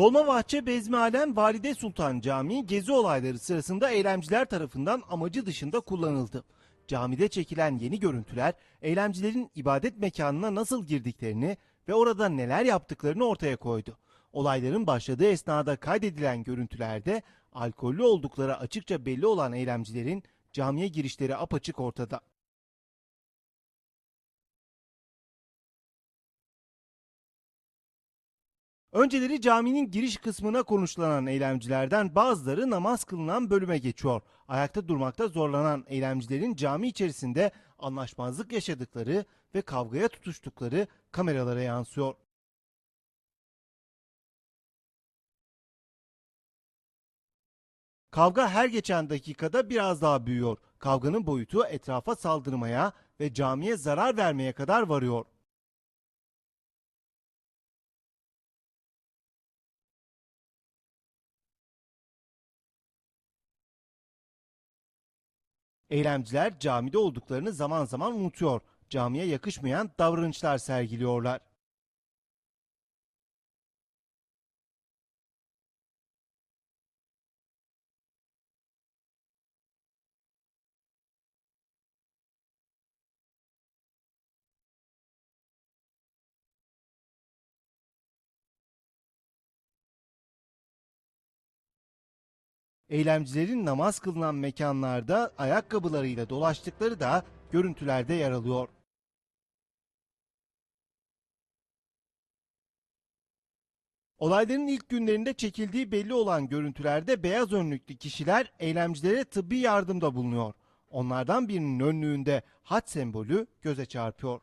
Dolmabahçe Bezmi Alem Valide Sultan Camii gezi olayları sırasında eylemciler tarafından amacı dışında kullanıldı. Camide çekilen yeni görüntüler eylemcilerin ibadet mekanına nasıl girdiklerini ve orada neler yaptıklarını ortaya koydu. Olayların başladığı esnada kaydedilen görüntülerde alkollü oldukları açıkça belli olan eylemcilerin camiye girişleri apaçık ortada. Önceleri caminin giriş kısmına konuşlanan eylemcilerden bazıları namaz kılınan bölüme geçiyor. Ayakta durmakta zorlanan eylemcilerin cami içerisinde anlaşmazlık yaşadıkları ve kavgaya tutuştukları kameralara yansıyor. Kavga her geçen dakikada biraz daha büyüyor. Kavganın boyutu etrafa saldırmaya ve camiye zarar vermeye kadar varıyor. Eylemciler camide olduklarını zaman zaman unutuyor. Camiye yakışmayan davranışlar sergiliyorlar. Eylemcilerin namaz kılınan mekanlarda ayakkabılarıyla dolaştıkları da görüntülerde yer alıyor. Olayların ilk günlerinde çekildiği belli olan görüntülerde beyaz önlüklü kişiler eylemcilere tıbbi yardımda bulunuyor. Onlardan birinin önlüğünde haç sembolü göze çarpıyor.